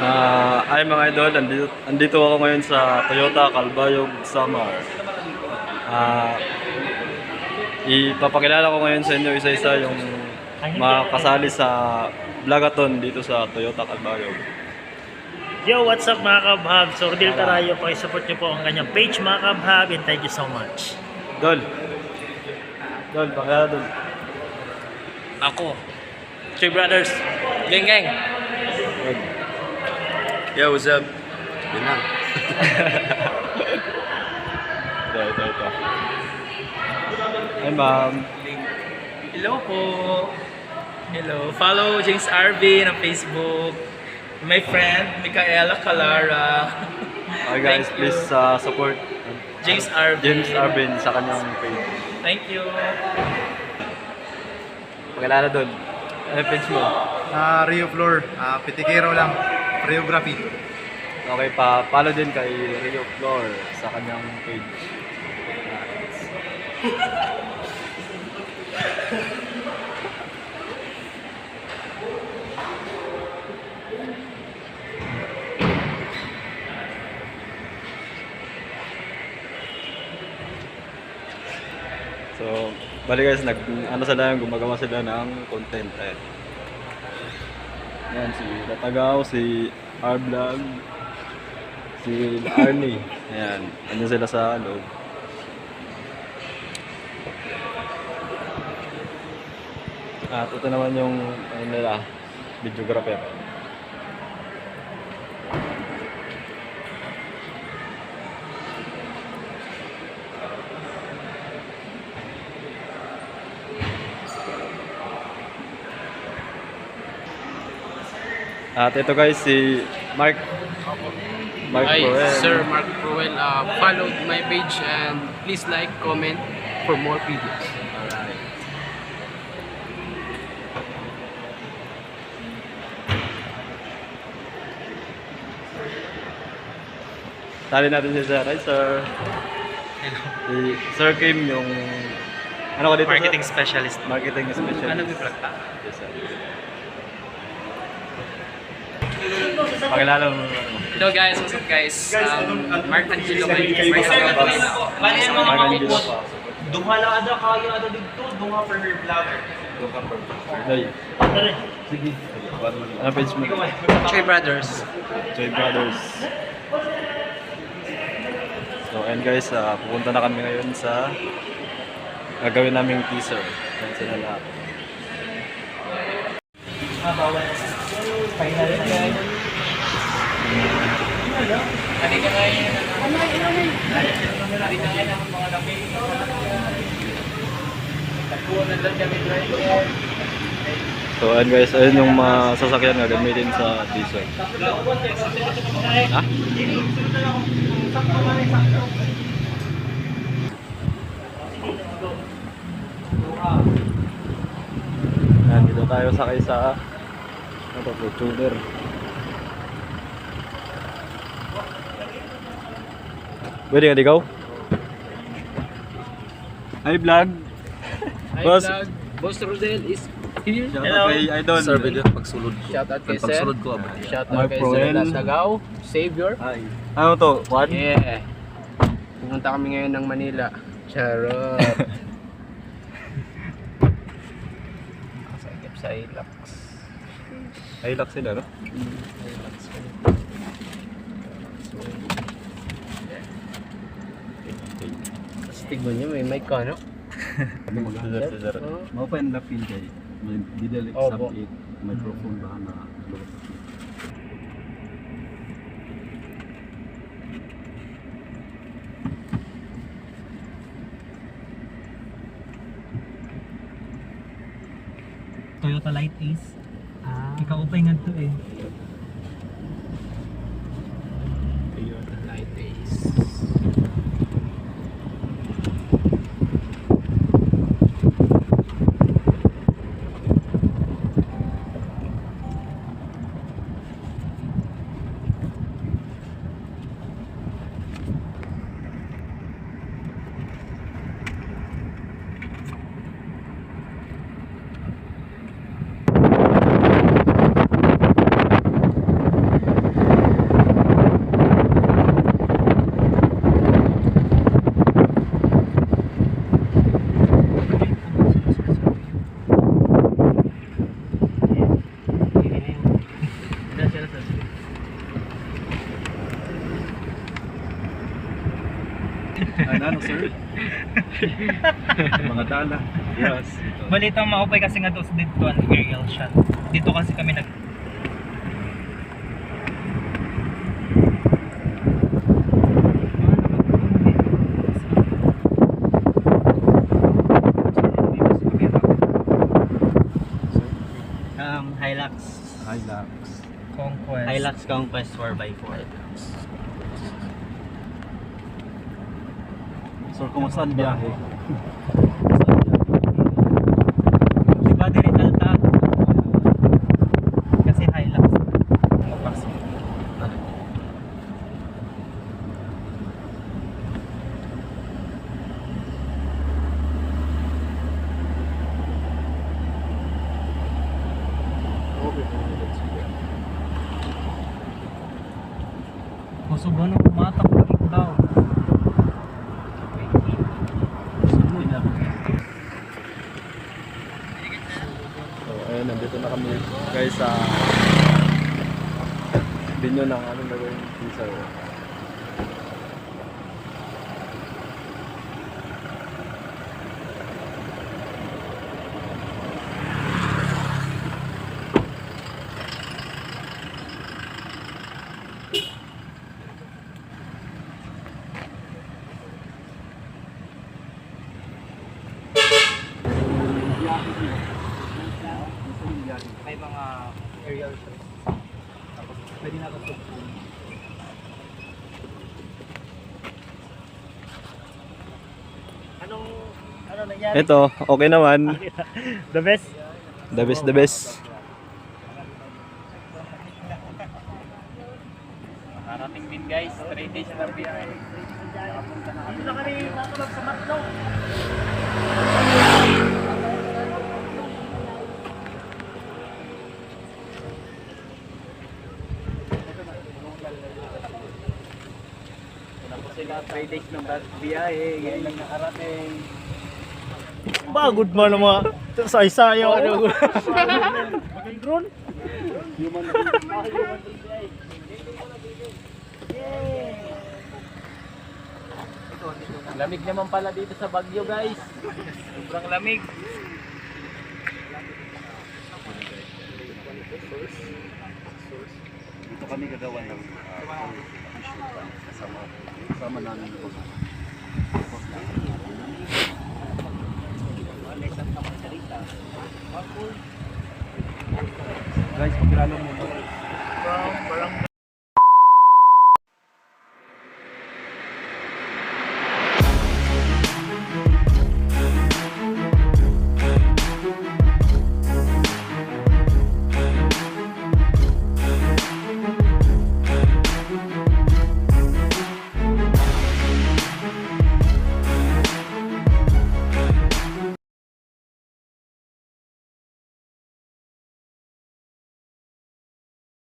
Ah, ay mga idol, andito, andito ako ngayon sa Toyota Calbayog Summer. Ah, ipapakilala ko ngayon sa inyo isa-isa yung mga kasali sa vlogathon dito sa Toyota Calbayog. Yo, what's up mga kabhab? So, Rodil Tarayo, pakisupport niyo po ang kanyang page mga kabhab and thank you so much. Dol. Dol, pakilala dol. Ako. Three brothers. Gang gang. Yo, what's up? Yun lang. Ito, ito, ito. Ay ma'am. Hello po. Hello. Follow James RV na Facebook. My friend, Micaela Calara. Okay guys, please uh, support James Arvin. James Arvin sa kanyang page. Thank you. Pakilala dol. Ano page mo? Ah, Rio Flor, ah, Pitikero lang, Choreography. Okay, pa follow din kay Rio Flor sa kanyang page. So, bali guys, nag, ano sila, gumagawa sila ng content. Ayan. Yan, si Tatagaw, si R-Vlog, si Arnie. Ayan, andun sila sa loob. At ito naman yung ano nila, videographer. At ito guys, si Mark. Mark Hi, Proel. Sir Mark Proel. Uh, follow my page and please like, comment for more videos. Alright. Tali natin si Sir. Hi, Sir. Si Sir Kim, yung... Ano ka dito, Marketing sir? specialist. Marketing specialist. Ano may plug? Yes, sir. Pakilala mo. Hello guys, what's up guys? Um, Mark Angelo kayo. Mark Angelo. Bali yung mga Mark Angelo kapupot. pa. Duhala ada kayo ada dito, dunga for her vlogger. Day. Sige. Ano page mo? Three brothers. Joy Brothers. So, and guys, ah, pupunta na kami ngayon sa gagawin naming teaser. Yan sila lahat. Final guys. Ano ka ngayon? Ano ka ngayon ang mga driver. So, and guys, ayun yung mga sasakyan na gamitin sa teaser. Ha? Yan, dito tayo sakay sa ano to, Fortuner. Pwede nga ikaw? Hi vlog! Hi Boss. vlog. Boss Rodel is here. Shout Hello. out kay Idol. Sir, video pagsulod ko. Shout out kay Ang pagsulod ko. Shout out kay. Sir Dasagaw. Savior. Hi. Ano to? One? Yeah. Pumunta kami ngayon ng Manila. Charot. Sa Ilax. Hilux sila, no? Tapos tignan nyo, may mic ka, no? Sir, sir. Mau pa yung lapin kay may sa it microphone ba na. Toyota Light Ace. Ah. Ikaupay nga to eh. Sir? Mga dala. Yes. ito. Balitang maupay kasi nga doon dito ang aerial shot. Dito kasi kami nag Um, Hilux. Hilux. conquest. Hilux Conquest 4x4. Sir, kumusta ang biyahe? Si Padre Alta. Kasi Hilux. Kusog ano, matak ko daw. So, ayun, nandito na kami guys sa binyo ng aming gagawin pizza. May mga aerial. Tapos pwede na ito Anong, ano nangyari? Ito, okay naman. The best? The best, the best. Nakarating din guys, 3 days na biyahe. Dito na kami natulog sa Matlo. Tapos sila 3 days ng biyahe, ngayon lang nakarating. Bagod mo ng mga say-sayo. Drone? Lamig naman pala dito sa Baguio guys. Sobrang lamig. Dito kami gagawa ng uh, issue pa kasama kasama namin yung Guys, pakilala mo